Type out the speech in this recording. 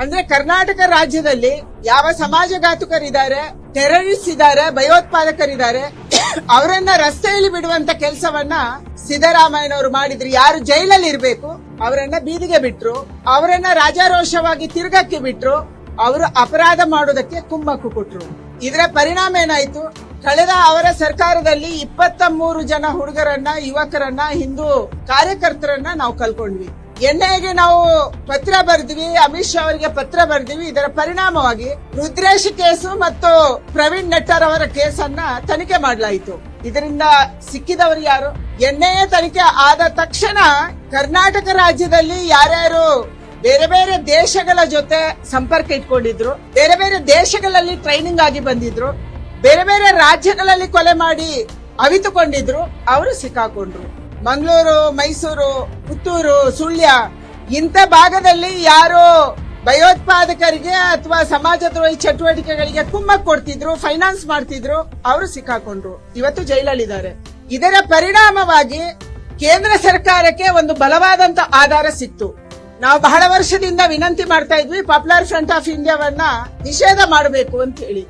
ಅಂದ್ರೆ ಕರ್ನಾಟಕ ರಾಜ್ಯದಲ್ಲಿ ಯಾವ ಸಮಾಜಘಾತುಕರಿದ್ದಾರೆ ಟೆರರಿಸ್ಟ್ ಇದ್ದಾರೆ ಭಯೋತ್ಪಾದಕರಿದ್ದಾರೆ, ಅವರನ್ನ ರಸ್ತೆಯಲ್ಲಿ ಬಿಡುವಂತ ಕೆಲಸವನ್ನ ಸಿದ್ದರಾಮಯ್ಯನವರು ಮಾಡಿದ್ರು. ಯಾರು ಜೈಲಲ್ಲಿ ಇರಬೇಕು, ಅವರನ್ನ ಬೀದಿಗೆ ಬಿಟ್ರು, ಅವರನ್ನ ರಾಜಾರೋಷವಾಗಿ ತಿರುಗಕ್ಕೆ ಬಿಟ್ರು, ಅವರು ಅಪರಾಧ ಮಾಡೋದಕ್ಕೆ ಕುಮ್ಮಕ್ಕು ಕೊಟ್ರು. ಇದರ ಪರಿಣಾಮ ಏನಾಯ್ತು? ಕಳೆದ ಅವರ ಸರ್ಕಾರದಲ್ಲಿ ಇಪ್ಪತ್ತ ಮೂರು ಜನ ಹುಡುಗರನ್ನ, ಯುವಕರನ್ನ, ಹಿಂದೂ ಕಾರ್ಯಕರ್ತರನ್ನ ನಾವು ಕಲ್ಕೊಂಡ್ವಿ ಎನ್ಐಗೆ ನಾವು ಪತ್ರ ಬರ್ದ್ವಿ, ಅಮಿತ್ ಶಾ ಅವರಿಗೆ ಪತ್ರ ಬರೆದಿವಿ. ಇದರ ಪರಿಣಾಮವಾಗಿ ರುದ್ರೇಶ್ ಕೇಸು ಮತ್ತು ಪ್ರವೀಣ್ ನೆಟ್ಟರ್ ಅವರ ಕೇಸನ್ನ ತನಿಖೆ ಮಾಡಲಾಯಿತು. ಇದರಿಂದ ಸಿಕ್ಕಿದವರು ಯಾರು? ಎನ್ಐಎ ತನಿಖೆ ಆದ ತಕ್ಷಣ ಕರ್ನಾಟಕ ರಾಜ್ಯದಲ್ಲಿ ಯಾರ್ಯಾರು ಬೇರೆ ಬೇರೆ ದೇಶಗಳ ಜೊತೆ ಸಂಪರ್ಕ ಇಟ್ಕೊಂಡಿದ್ರು, ಬೇರೆ ಬೇರೆ ದೇಶಗಳಲ್ಲಿ ಟ್ರೈನಿಂಗ್ ಆಗಿ ಬಂದಿದ್ರು, ಬೇರೆ ಬೇರೆ ರಾಜ್ಯಗಳಲ್ಲಿ ಕೊಲೆ ಮಾಡಿ ಅವಿತುಕೊಂಡಿದ್ರು, ಅವರು ಸಿಕ್ಕಾಕೊಂಡ್ರು. ಮಂಗಳೂರು, ಮೈಸೂರು, ಪುತ್ತೂರು, ಸುಳ್ಯ ಇಂಥ ಭಾಗದಲ್ಲಿ ಯಾರು ಭಯೋತ್ಪಾದಕರಿಗೆ ಅಥವಾ ಸಮಾಜದ್ರೋಹಿ ಚಟುವಟಿಕೆಗಳಿಗೆ ಕುಮ್ಮಕ್ ಕೊಡ್ತಿದ್ರು ಫೈನಾನ್ಸ್ ಮಾಡ್ತಿದ್ರು, ಅವರು ಸಿಕ್ಕಾಕೊಂಡ್ರು. ಇವತ್ತು ಜೈಲಲ್ಲಿದ್ದಾರೆ. ಇದರ ಪರಿಣಾಮವಾಗಿ ಕೇಂದ್ರ ಸರ್ಕಾರಕ್ಕೆ ಒಂದು ಬಲವಾದಂತ ಆಧಾರ ಸಿಕ್ತು. ನಾವು ಬಹಳ ವರ್ಷದಿಂದ ವಿನಂತಿ ಮಾಡ್ತಾ ಇದ್ವಿ ಪಾಪ್ಯುಲರ್ ಫ್ರಂಟ್ ಆಫ್ ಇಂಡಿಯಾವನ್ನ ನಿಷೇಧ ಮಾಡಬೇಕು ಅಂತ ಹೇಳಿ.